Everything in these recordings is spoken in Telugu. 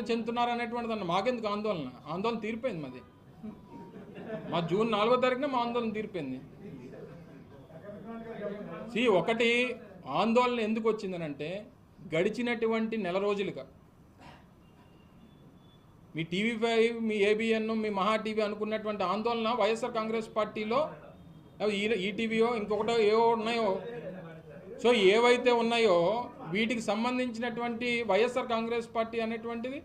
ఆందోళన చెందుతున్నారు అనేటువంటిది అన్న మాకెందుకు ఆందోళన? ఆందోళన తీరిపోయింది మాది. మా జూన్ నాలుగో తారీఖున మా ఆందోళన తీరిపోయింది. సి ఒకటి ఆందోళన ఎందుకు వచ్చిందనంటే గడిచినటువంటి నెల రోజులుగా. మీ టీవీ ఫైవ్ మీ ఏబిఎన్ మీ మహా టీవీ అనుకున్నటువంటి ఆందోళన వైఎస్ఆర్ కాంగ్రెస్ పార్టీలో ఈ ఈటీవీయో ఇంకొకటో ఏవో ఉన్నాయో. సో ఏవైతే ఉన్నాయో వీటికి సంబంధించినటువంటి వైఎస్ఆర్ కాంగ్రెస్ పార్టీ అనేటువంటిది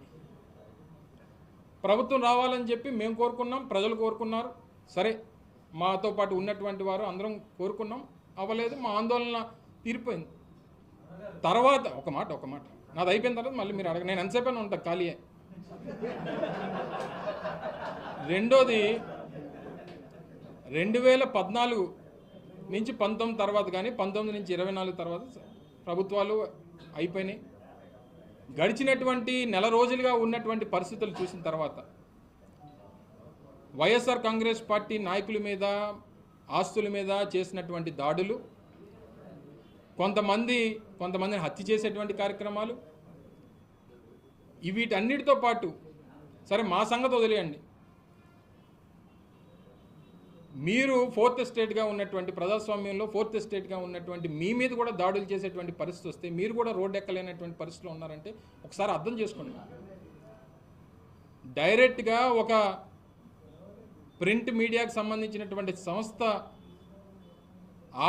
ప్రభుత్వం రావాలని చెప్పి మేము కోరుకున్నాం ప్రజలు కోరుకున్నారు. సరే మాతో పాటు ఉన్నటువంటి వారు అందరం కోరుకున్నాం అవ్వలేదు మా ఆందోళన తీరిపోయింది. తర్వాత ఒక మాట ఒక మాట. నాది అయిపోయిన తర్వాత మళ్ళీ మీరు అడగ నేను ఎంతసేపైనా ఉంటా ఖాళీయే. రెండోది రెండు వేల పద్నాలుగు నుంచి పంతొమ్మిది తర్వాత కానీ పంతొమ్మిది నుంచి ఇరవై నాలుగు తర్వాత ప్రభుత్వాలు అయిపోయినాయి. గడిచినటువంటి నెల రోజులుగా ఉన్నటువంటి పరిస్థితులు చూసిన తర్వాత వైఎస్ఆర్ కాంగ్రెస్ పార్టీ నాయకుల మీద ఆస్తుల మీద చేసినటువంటి దాడులు కొంతమంది కొంతమందిని హత్య చేసేటువంటి కార్యక్రమాలు వీటన్నిటితో పాటు సరే మా సంగతి వదిలేయండి. మీరు ఫోర్త్ స్టేట్గా ఉన్నటువంటి ప్రజాస్వామ్యంలో ఫోర్త్ స్టేట్గా ఉన్నటువంటి మీ మీద కూడా దాడులు చేసేటువంటి పరిస్థితి వస్తే మీరు కూడా రోడ్డు ఎక్కలేనటువంటి పరిస్థితిలో ఉన్నారంటే ఒకసారి అర్థం చేసుకోండి. డైరెక్ట్గా ఒక ప్రింట్ మీడియాకు సంబంధించినటువంటి సంస్థ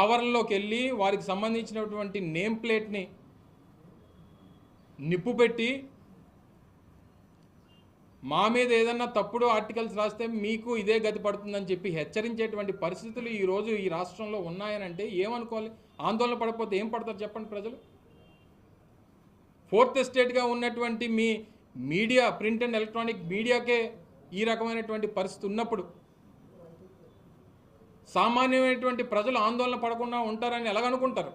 ఆవరణలోకి వెళ్ళి వారికి సంబంధించినటువంటి నేమ్ ప్లేట్ని నిప్పు పెట్టి మా మీద ఏదన్నా తప్పుడు ఆర్టికల్స్ రాస్తే మీకు ఇదే గతి పడుతుందని చెప్పి హెచ్చరించేటువంటి పరిస్థితులు ఈరోజు ఈ రాష్ట్రంలో ఉన్నాయనంటే ఏమనుకోవాలి? ఆందోళన పడకపోతే ఏం పడతారు చెప్పండి ప్రజలు? ఫోర్త్ స్టేట్గా ఉన్నటువంటి మీ మీడియా ప్రింట్ అండ్ ఎలక్ట్రానిక్ మీడియాకే ఈ రకమైనటువంటి పరిస్థితి ఉన్నప్పుడు సామాన్యమైనటువంటి ప్రజలు ఆందోళన పడకుండా ఉంటారని ఎలాగనుకుంటారు?